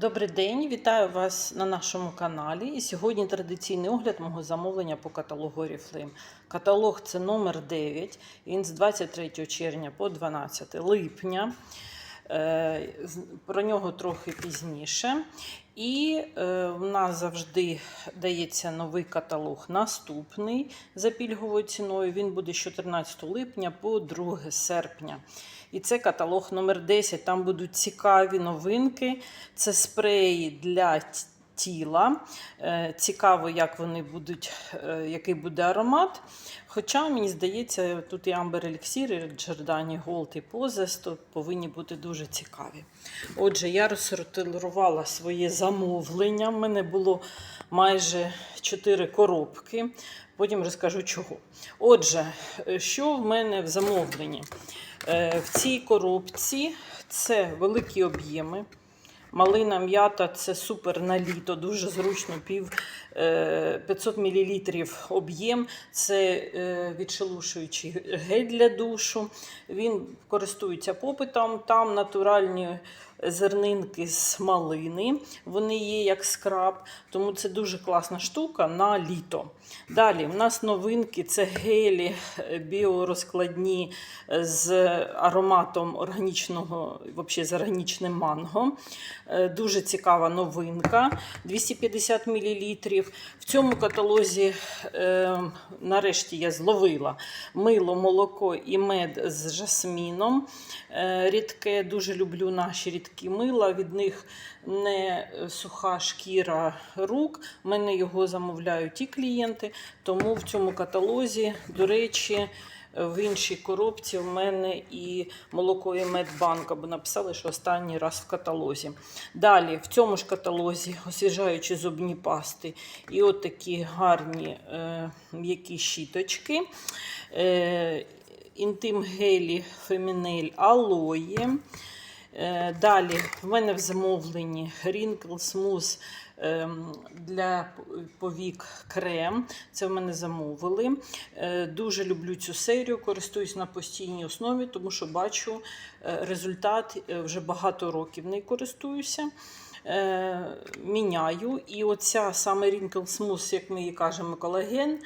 Добрий день, вітаю вас на нашому каналі. І сьогодні традиційний огляд мого замовлення по каталогу Oriflame. Каталог це номер 9, він з 23 червня по 12 липня. Е, Про нього трохи пізніше. І е, в нас завжди дається новий каталог наступний за пільговою ціною. Він буде з 14 липня по 2 серпня. І це каталог номер 10. Там будуть цікаві новинки. Це спреї для тіла. Е, Цікаво, як вони будуть, е, який буде аромат. Хоча, мені здається, тут і Amber Elixir, і Giordani Gold, і то повинні бути дуже цікаві. Отже, я розсортирувала своє замовлення. У мене було майже 4 коробки. Потім розкажу чого. Отже, е, що в мене в замовленні? В цій коробці це великі об'єми. Малина м'ята це супер на літо, дуже зручно, пів е, 500 мл об'єм. Це е, відшелушуючий гель для душу. Він користується попитом. Там натуральні зернинки з малини. Вони є як скраб, тому це дуже класна штука на літо. Далі в нас новинки це гелі е, біорозкладні е, з ароматом органічного, взагалі з органічним манго. Е, Дуже цікава новинка. 250 мл. В цьому каталозі, е, нарешті, я зловила мило, молоко і мед з жасміном. Рідке, дуже люблю наші рідкі мила. Від них не суха шкіра рук. У мене його замовляють і клієнти. Тому в цьому каталозі, до речі, в іншій коробці в мене і молоко і медбанка, бо написали, що останній раз в каталозі. Далі, в цьому ж каталозі освіжаючі зубні пасти і от такі гарні е, м'які щіточки. Е, інтим гелі фемінель алоє. Е, Далі в мене в замовленні Wrinkle Smooth ем, для повік крем. Це в мене замовили. Е, Дуже люблю цю серію, користуюсь на постійній основі, тому що бачу е, результат вже багато років нею користуюся. Міняю. І оця саме Wrinkle Smooth, як ми її кажемо, колаген.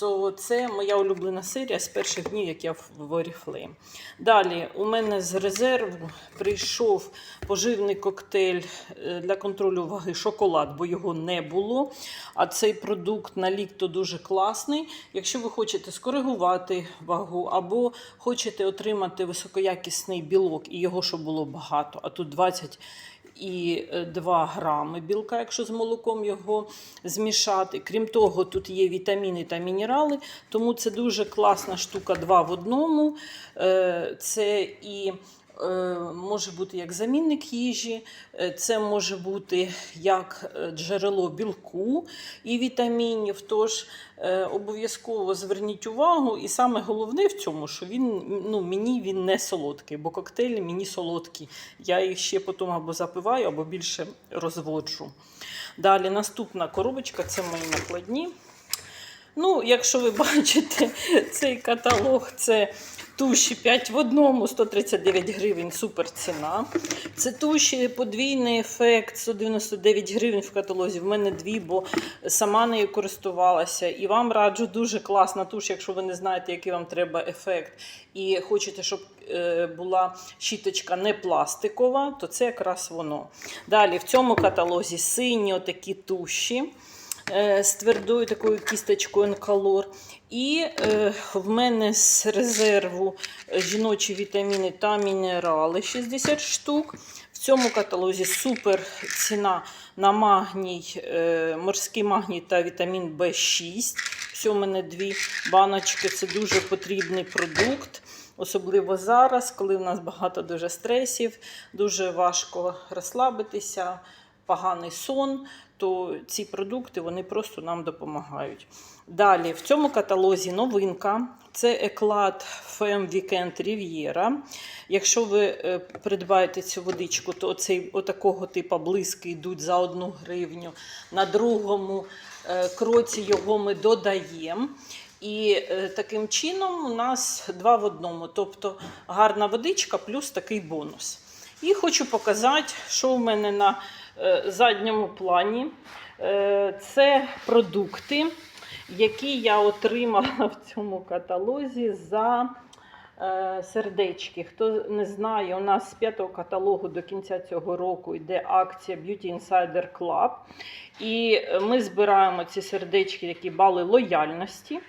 То це моя улюблена серія з перших днів, як я в Oriflame. Далі у мене з резерву прийшов поживний коктейль е, для контролю ваги шоколад, бо його не було. А цей продукт на лікто дуже класний. Якщо ви хочете скоригувати вагу або хочете отримати високоякісний білок і його щоб було багато, а тут 20 і е, 2 грами білка, якщо з молоком його змішати. Крім того, тут є вітаміни та мінерали, тому це дуже класна штука 2 в одному. Е, Це і е, може бути як замінник їжі, е, це може бути як е, джерело білку і вітамінів. Тож е, обов'язково зверніть увагу. І саме головне в цьому, що він ну, мені він не солодкий, бо коктейлі мені солодкі. Я їх ще потім або запиваю, або більше розводжу. Далі наступна коробочка це мої накладні. Ну, якщо ви бачите цей каталог, це туші 5 в одному, 139 гривень, супер ціна. Це туші подвійний ефект, 199 гривень в каталозі. В мене дві, бо сама нею користувалася. І вам раджу дуже класна туш, якщо ви не знаєте, який вам треба ефект. І хочете, щоб е, була щіточка не пластикова, то це якраз воно. Далі в цьому каталозі сині отакі туші з твердою такою кісточкою Енкалор. І е, в мене з резерву е, жіночі вітаміни та мінерали 60 штук. В цьому каталозі супер ціна на магній, е, морський магній та вітамін В6. Все, у мене дві баночки. Це дуже потрібний продукт. Особливо зараз, коли в нас багато дуже стресів, дуже важко розслабитися, поганий сон, то ці продукти вони просто нам допомагають. Далі, в цьому каталозі новинка це еклад Femme Weekend Riviera. Якщо ви е, придбаєте цю водичку, то оцей, отакого типу блиски йдуть за одну гривню. На другому е, кроці його ми додаємо. І е, таким чином у нас два в одному. Тобто гарна водичка плюс такий бонус. І хочу показати, що в мене на задньому плані. Е, Це продукти, які я отримала в цьому каталозі за е, сердечки. Хто не знає, у нас з п'ятого каталогу до кінця цього року йде акція Beauty Insider Club. І ми збираємо ці сердечки, які бали лояльності.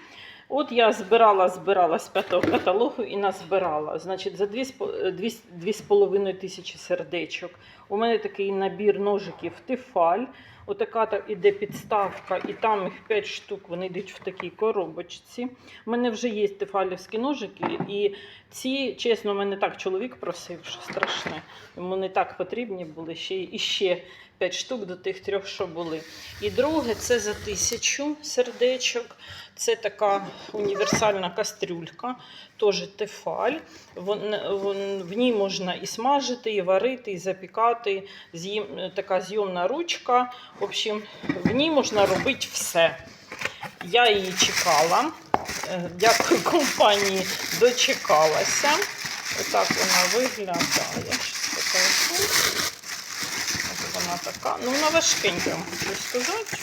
От я збирала, збирала з п'ятого каталогу і назбирала. Значить, за 2,5 тисячі сердечок. У мене такий набір ножиків Тефаль. Отака та іде підставка, і там їх 5 штук, вони йдуть в такій коробочці. У мене вже є тефалівські ножики, і ці, чесно, мене так чоловік просив, що страшне. Йому не так потрібні були ще і ще 5 штук до тих трьох, що були. І друге, це за тисячу сердечок. Це така універсальна кастрюлька, теж тефаль. В ній можна і смажити, і варити, і запікати. Така зйомна ручка. В общем, в ній можна робити все. Я її чекала. Е, Дякую компанії, дочекалася. Отак вона виглядає. Ось вона така. Ну, вона важкенька, хочу сказати.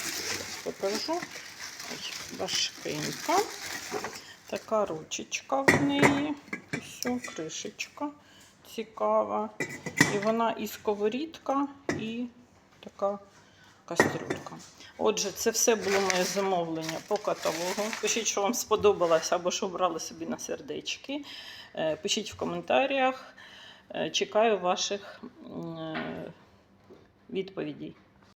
Покажу. Важкенька. Така ручечка в неї. Все, кришечка цікава. І вона і сковорідка, і така кастрюлька. Отже, це все було моє замовлення по каталогу. Пишіть, що вам сподобалось або що брали собі на сердечки. Е, Пишіть в коментарях. Е, Чекаю ваших е, відповідей.